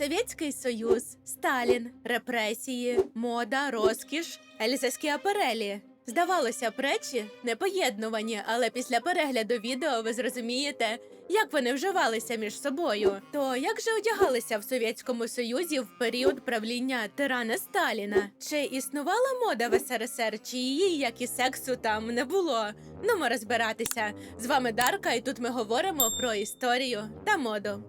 Совєтський Союз, Сталін, репресії, мода, розкіш, ельзаські апарелі. Здавалося б, речі непоєднувані, але після перегляду відео ви зрозумієте, як вони вживалися між собою. То як же одягалися в Совєтському Союзі в період правління тирана Сталіна? Чи існувала мода в СРСР, чи її, як і сексу, там не було? Ну, ми розбиратися. З вами Дарка, і тут ми говоримо про історію та моду.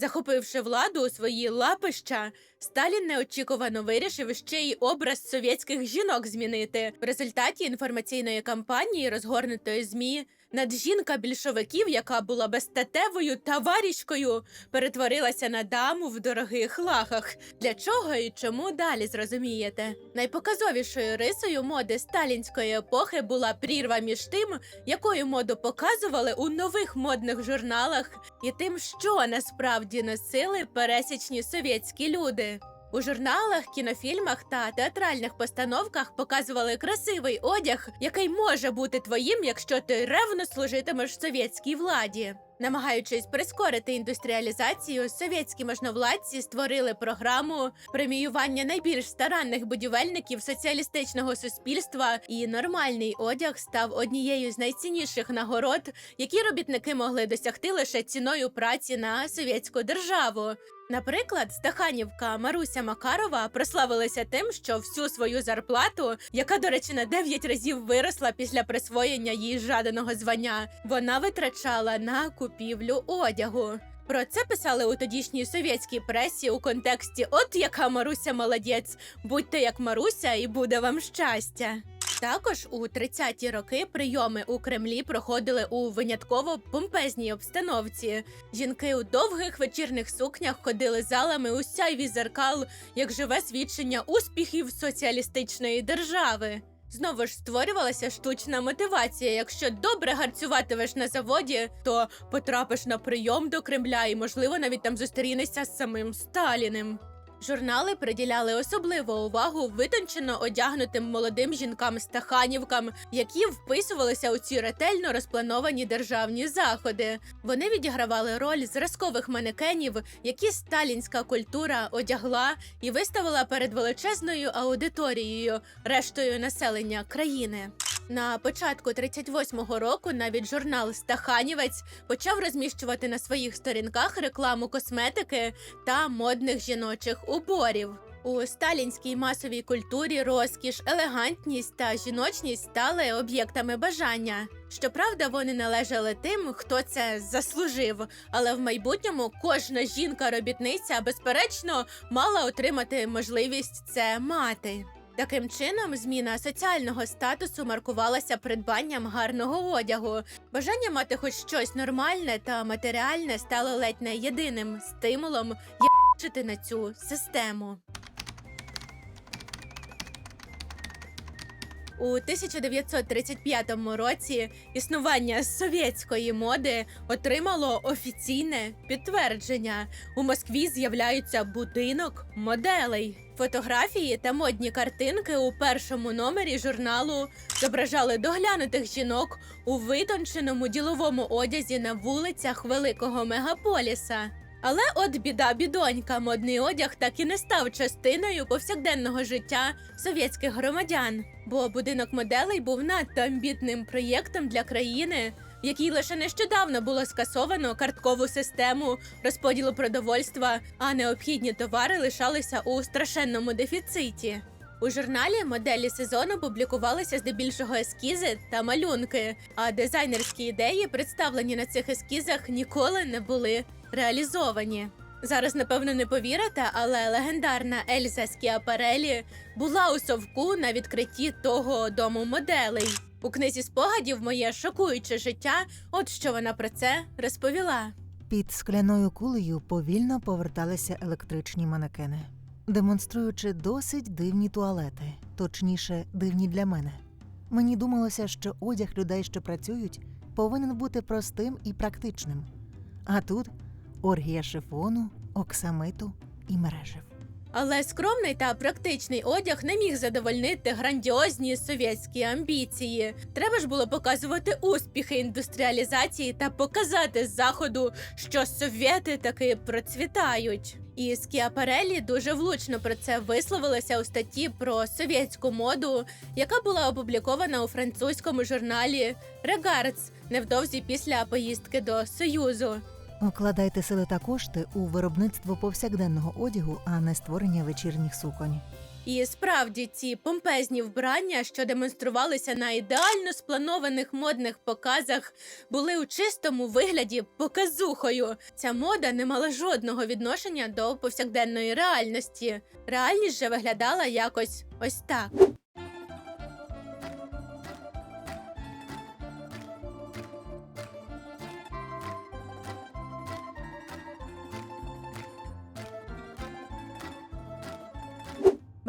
Захопивши владу у свої лапища, Сталін неочікувано вирішив ще й образ совєтських жінок змінити. В результаті інформаційної кампанії, розгорнутої змі, наджінка більшовиків, яка була безстатевою таварішкою, перетворилася на даму в дорогих лахах. Для чого і чому далі зрозумієте? Найпоказовішою рисою моди сталінської епохи була прірва між тим, якою моду показували у нових модних журналах, і тим, що насправді носили пересічні совєтські люди. У журналах, кінофільмах та театральних постановках показували красивий одяг, який може бути твоїм, якщо ти ревно служитимеш совєтській владі. Намагаючись прискорити індустріалізацію, совєтські можновладці створили програму преміювання найбільш старанних будівельників соціалістичного суспільства, і нормальний одяг став однією з найцінніших нагород, які робітники могли досягти лише ціною праці на совєтську державу. Наприклад, Стаханівка Маруся Макарова прославилася тим, що всю свою зарплату, яка, до речі, на 9 разів виросла після присвоєння їй жаданого звання, вона витрачала на купівлю одягу. Про це писали у тодішній совєтській пресі у контексті От яка Маруся молодець, будьте як Маруся, і буде вам щастя. Також у 30-ті роки прийоми у Кремлі проходили у винятково помпезній обстановці. Жінки у довгих вечірних сукнях ходили залами у сяйві зеркал, як живе свідчення успіхів соціалістичної держави. Знову ж створювалася штучна мотивація. Якщо добре гарцюватимеш на заводі, то потрапиш на прийом до Кремля і, можливо, навіть там зустрінешся з самим Сталіним. Журнали приділяли особливу увагу витончено одягнутим молодим жінкам-стаханівкам, які вписувалися у ці ретельно розплановані державні заходи. Вони відігравали роль зразкових манекенів, які сталінська культура одягла і виставила перед величезною аудиторією, рештою населення країни. На початку 38-го року навіть журнал Стаханівець почав розміщувати на своїх сторінках рекламу косметики та модних жіночих уборів. У сталінській масовій культурі розкіш, елегантність та жіночність стали об'єктами бажання. Щоправда, вони належали тим, хто це заслужив, але в майбутньому кожна жінка-робітниця безперечно мала отримати можливість це мати. Таким чином, зміна соціального статусу маркувалася придбанням гарного одягу. Бажання мати хоч щось нормальне та матеріальне стало ледь не єдиним стимулом я на цю систему. У 1935 році існування совєтської моди отримало офіційне підтвердження. У Москві з'являється будинок моделей. Фотографії та модні картинки у першому номері журналу зображали доглянутих жінок у витонченому діловому одязі на вулицях великого мегаполіса. Але от біда бідонька, модний одяг так і не став частиною повсякденного життя совєтських громадян, бо будинок моделей був надто амбітним проєктом для країни, в якій лише нещодавно було скасовано карткову систему розподілу продовольства, а необхідні товари лишалися у страшенному дефіциті. У журналі моделі сезону публікувалися здебільшого ескізи та малюнки, а дизайнерські ідеї, представлені на цих ескізах, ніколи не були реалізовані. Зараз, напевно, не повірите, але легендарна Ельза Скіапарелі була у совку на відкритті того дому моделей. У книзі спогадів моє шокуюче життя. От що вона про це розповіла. Під скляною кулею повільно поверталися електричні манекени, демонструючи досить дивні туалети, точніше, дивні для мене. Мені думалося, що одяг людей, що працюють, повинен бути простим і практичним. А тут оргія шифону, оксамиту і мережив. Але скромний та практичний одяг не міг задовольнити грандіозні совєтські амбіції. Треба ж було показувати успіхи індустріалізації та показати заходу, що совєти таки процвітають. І Скіапарелі дуже влучно про це висловилася у статті про совєтську моду, яка була опублікована у французькому журналі Regards невдовзі після поїздки до Союзу. Вкладайте сили та кошти у виробництво повсякденного одягу, а не створення вечірніх суконь. І справді ці помпезні вбрання, що демонструвалися на ідеально спланованих модних показах, були у чистому вигляді показухою. Ця мода не мала жодного відношення до повсякденної реальності. Реальність же виглядала якось ось так.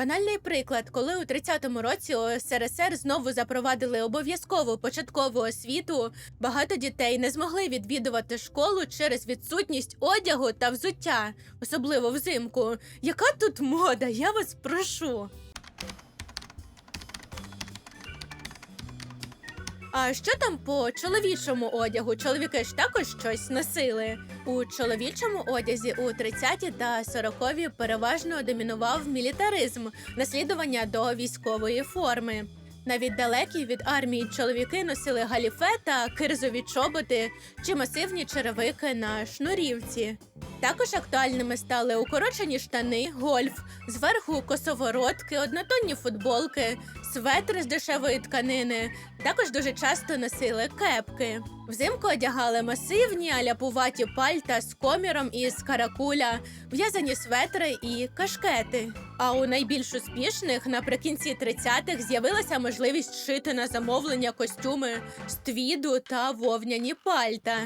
Банальний приклад, коли у 30-му році у СРСР знову запровадили обов'язкову початкову освіту, багато дітей не змогли відвідувати школу через відсутність одягу та взуття, особливо взимку. Яка тут мода? Я вас прошу. А що там по чоловічому одягу? Чоловіки ж також щось носили. У чоловічому одязі у 30-ті та 40-ві переважно домінував мілітаризм, наслідування до військової форми. Навіть далекі від армії чоловіки носили галіфе та кирзові чоботи чи масивні черевики на шнурівці. Також актуальними стали укорочені штани, гольф, зверху косоворотки, однотонні футболки, светри з дешевої тканини. Також дуже часто носили кепки. Взимку одягали масивні аляпуваті пальта з коміром із каракуля, в'язані светри і кашкети. А у найбільш успішних наприкінці 30-х з'явилася можливість шити на замовлення костюми з твіду та вовняні пальта.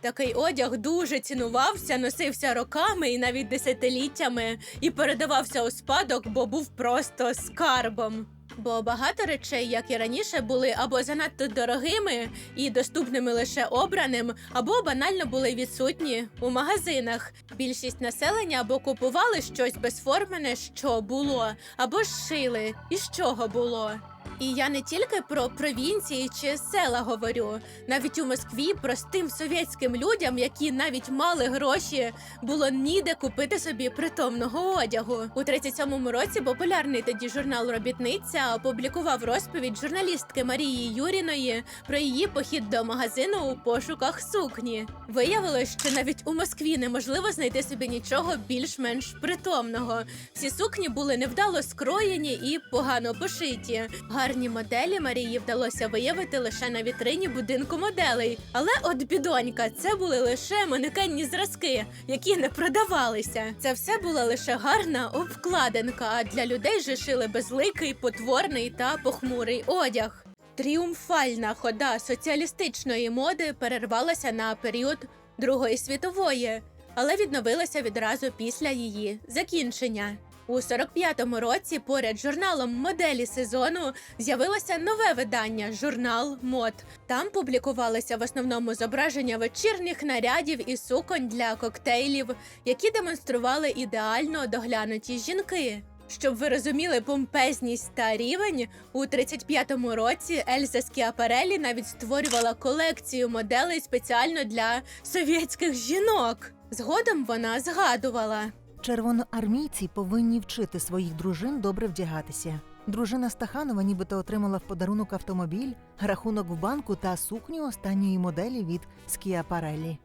Такий одяг дуже цінувався, носився роками і навіть десятиліттями, і передавався у спадок, бо був просто скарбом. Бо багато речей, як і раніше, були або занадто дорогими і доступними лише обраним, або банально були відсутні у магазинах. Більшість населення або купували щось безформене, що було, або шили, з чого було. І я не тільки про провінції чи села говорю. Навіть у Москві простим совєтським людям, які навіть мали гроші, було ніде купити собі притомного одягу. У 37-му році популярний тоді журнал Робітниця опублікував розповідь журналістки Марії Юріної про її похід до магазину у пошуках сукні. Виявилось, що навіть у Москві неможливо знайти собі нічого більш-менш притомного. Всі сукні були невдало скроєні і погано пошиті. Гарні моделі Марії вдалося виявити лише на вітрині будинку моделей. Але от бідонька, це були лише манекенні зразки, які не продавалися. Це все була лише гарна обкладинка. А для людей же шили безликий, потворний та похмурий одяг. Тріумфальна хода соціалістичної моди перервалася на період Другої світової, але відновилася відразу після її закінчення. У 45-му році поряд з журналом моделі сезону з'явилося нове видання журнал мод. Там публікувалися в основному зображення вечірніх нарядів і суконь для коктейлів, які демонстрували ідеально доглянуті жінки. Щоб ви розуміли помпезність та рівень, у 35-му році Ельза Скіапарелі навіть створювала колекцію моделей спеціально для совєтських жінок. Згодом вона згадувала. Червоноармійці повинні вчити своїх дружин добре вдягатися. Дружина Стаханова нібито отримала в подарунок автомобіль, рахунок в банку та сукню останньої моделі від Скіапарелі.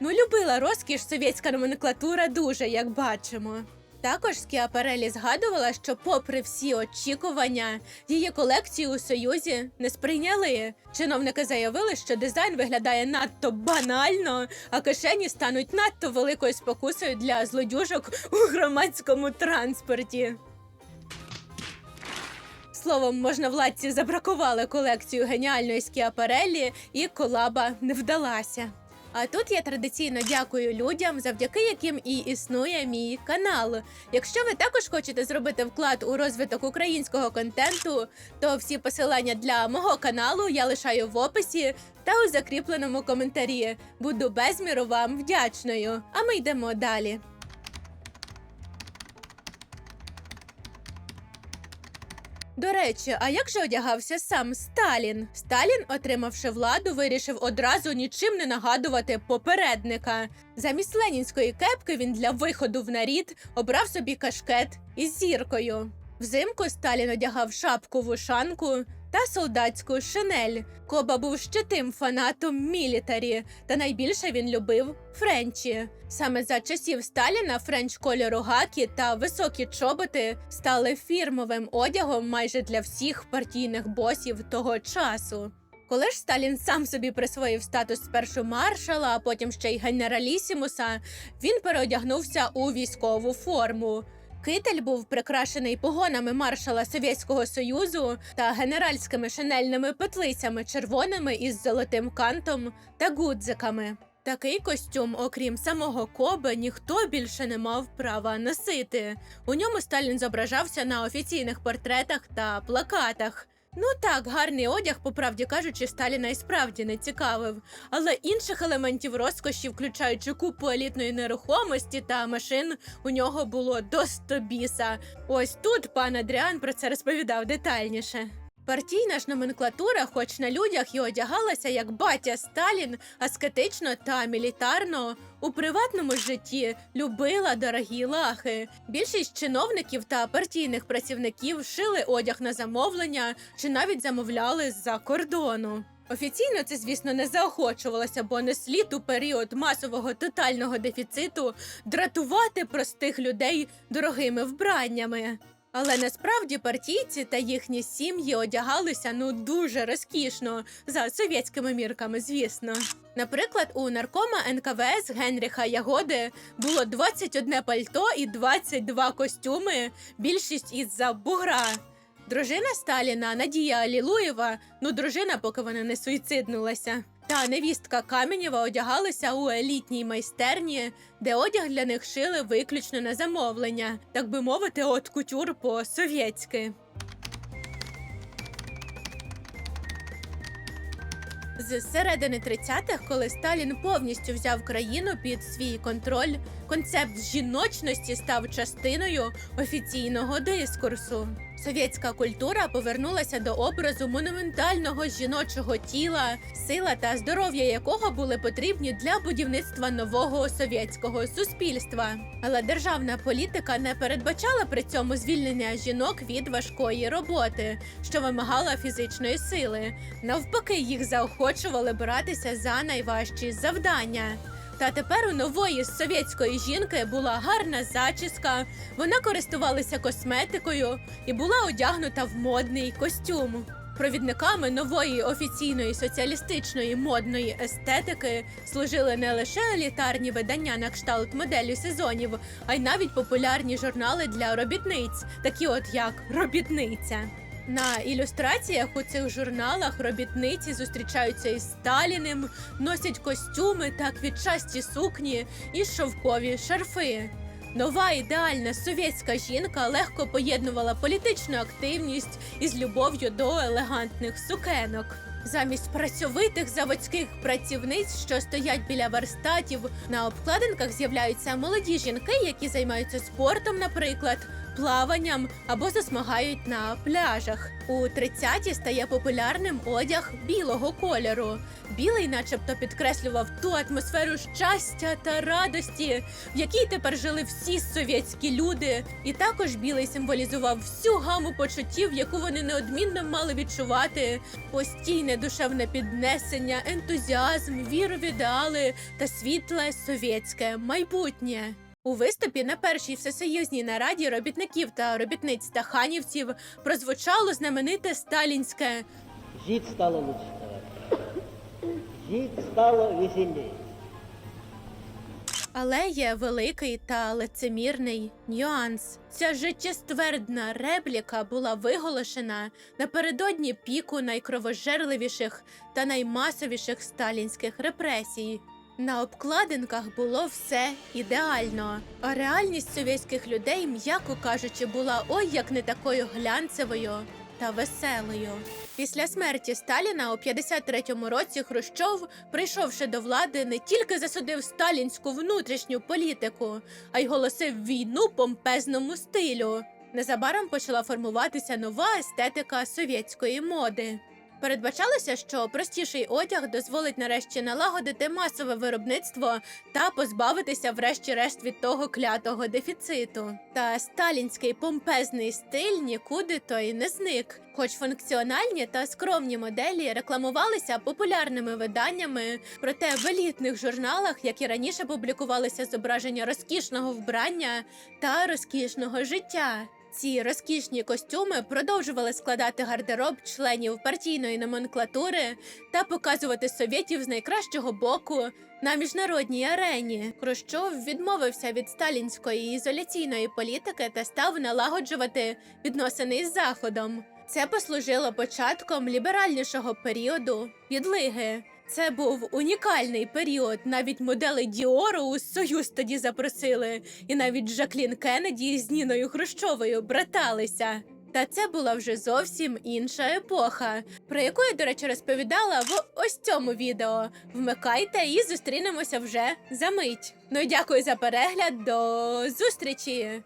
Ну, любила розкіш совєтська номенклатура дуже, як бачимо. Також Скіапарелі згадувала, що, попри всі очікування, її колекцію у Союзі не сприйняли. Чиновники заявили, що дизайн виглядає надто банально, а кишені стануть надто великою спокусою для злодюжок у громадському транспорті. Словом, можновладці забракували колекцію геніальної Скіапарелі, і колаба не вдалася. А тут я традиційно дякую людям, завдяки яким і існує мій канал. Якщо ви також хочете зробити вклад у розвиток українського контенту, то всі посилання для мого каналу я лишаю в описі та у закріпленому коментарі. Буду безміру вам вдячною. А ми йдемо далі. До речі, а як же одягався сам Сталін? Сталін, отримавши владу, вирішив одразу нічим не нагадувати попередника. Замість ленінської кепки він для виходу в нарід обрав собі кашкет із зіркою. Взимку Сталін одягав шапку вушанку та солдатську шинель. Коба був ще тим фанатом мілітарі, та найбільше він любив френчі. Саме за часів Сталіна френч кольору гакі та високі чоботи стали фірмовим одягом майже для всіх партійних босів того часу. Коли ж Сталін сам собі присвоїв статус спершу маршала, а потім ще й генералісімуса, він переодягнувся у військову форму. Китель був прикрашений погонами маршала Совєтського Союзу та генеральськими шинельними петлицями червоними із золотим кантом та гудзиками. Такий костюм, окрім самого Коби, ніхто більше не мав права носити. У ньому Сталін зображався на офіційних портретах та плакатах. Ну так, гарний одяг, по правді кажучи, Сталіна і справді не цікавив, але інших елементів розкоші, включаючи купу елітної нерухомості та машин, у нього було до стобіса. Ось тут пан Адріан про це розповідав детальніше. Партійна ж номенклатура, хоч на людях і одягалася як батя Сталін, аскетично та мілітарно, у приватному житті любила дорогі лахи. Більшість чиновників та партійних працівників шили одяг на замовлення чи навіть замовляли з-за кордону. Офіційно це, звісно, не заохочувалося, бо не слід у період масового тотального дефіциту дратувати простих людей дорогими вбраннями. Але насправді партійці та їхні сім'ї одягалися ну дуже розкішно за совєтськими мірками, звісно. Наприклад, у наркома НКВС Генріха Ягоди було 21 пальто і 22 костюми, більшість із-за бугра. Дружина Сталіна Надія Алілуєва, ну дружина, поки вона не суїциднулася. Та невістка Каменєва одягалися у елітній майстерні, де одяг для них шили виключно на замовлення, так би мовити, от кутюр по-совєтськи. З середини 30-х, коли Сталін повністю взяв країну під свій контроль, концепт жіночності став частиною офіційного дискурсу. Совєтська культура повернулася до образу монументального жіночого тіла, сила та здоров'я якого були потрібні для будівництва нового совєтського суспільства. Але державна політика не передбачала при цьому звільнення жінок від важкої роботи, що вимагала фізичної сили. Навпаки, їх заохочували братися за найважчі завдання. Та тепер у нової совєтської жінки була гарна зачіска, вона користувалася косметикою і була одягнута в модний костюм. Провідниками нової офіційної соціалістичної модної естетики служили не лише елітарні видання на кшталт моделі сезонів, а й навіть популярні журнали для робітниць, такі от як робітниця. На ілюстраціях у цих журналах робітниці зустрічаються із Сталіним, носять костюми та квітчасті сукні і шовкові шарфи. Нова ідеальна совєтська жінка легко поєднувала політичну активність із любов'ю до елегантних сукенок. Замість працьовитих заводських працівниць, що стоять біля верстатів, на обкладинках з'являються молоді жінки, які займаються спортом, наприклад, плаванням або засмагають на пляжах. У 30-ті стає популярним одяг білого кольору. Білий, начебто, підкреслював ту атмосферу щастя та радості, в якій тепер жили всі совєтські люди. І також білий символізував всю гаму почуттів, яку вони неодмінно мали відчувати: постійне душевне піднесення, ентузіазм, віру в ідеали та світле совєтське майбутнє. У виступі на першій всесоюзній нараді робітників та робітниць стаханівців прозвучало знамените сталінське Жить стало лучше. Жить стало веселее. Але є великий та лицемірний нюанс. Ця життєствердна репліка була виголошена напередодні піку найкровожерливіших та наймасовіших сталінських репресій. На обкладинках було все ідеально, а реальність совєтських людей, м'яко кажучи, була ой як не такою глянцевою та веселою. Після смерті Сталіна у 53-му році Хрущов, прийшовши до влади, не тільки засудив сталінську внутрішню політику, а й голосив війну помпезному стилю. Незабаром почала формуватися нова естетика совєтської моди. Передбачалося, що простіший одяг дозволить нарешті налагодити масове виробництво та позбавитися, врешті-решт, від того клятого дефіциту. Та сталінський помпезний стиль нікуди той не зник. Хоч функціональні та скромні моделі рекламувалися популярними виданнями, проте в елітних журналах, як і раніше, публікувалися зображення розкішного вбрання та розкішного життя. Ці розкішні костюми продовжували складати гардероб членів партійної номенклатури та показувати совєтів з найкращого боку на міжнародній арені. Хрущов відмовився від сталінської ізоляційної політики та став налагоджувати відносини із заходом. Це послужило початком ліберальнішого періоду відлиги. Це був унікальний період. Навіть модели Діору у Союз тоді запросили, і навіть Жаклін Кеннеді з Ніною Хрущовою браталися. Та це була вже зовсім інша епоха, про яку я, до речі, розповідала в ось цьому відео. Вмикайте і зустрінемося вже за мить. Ну і дякую за перегляд. До зустрічі!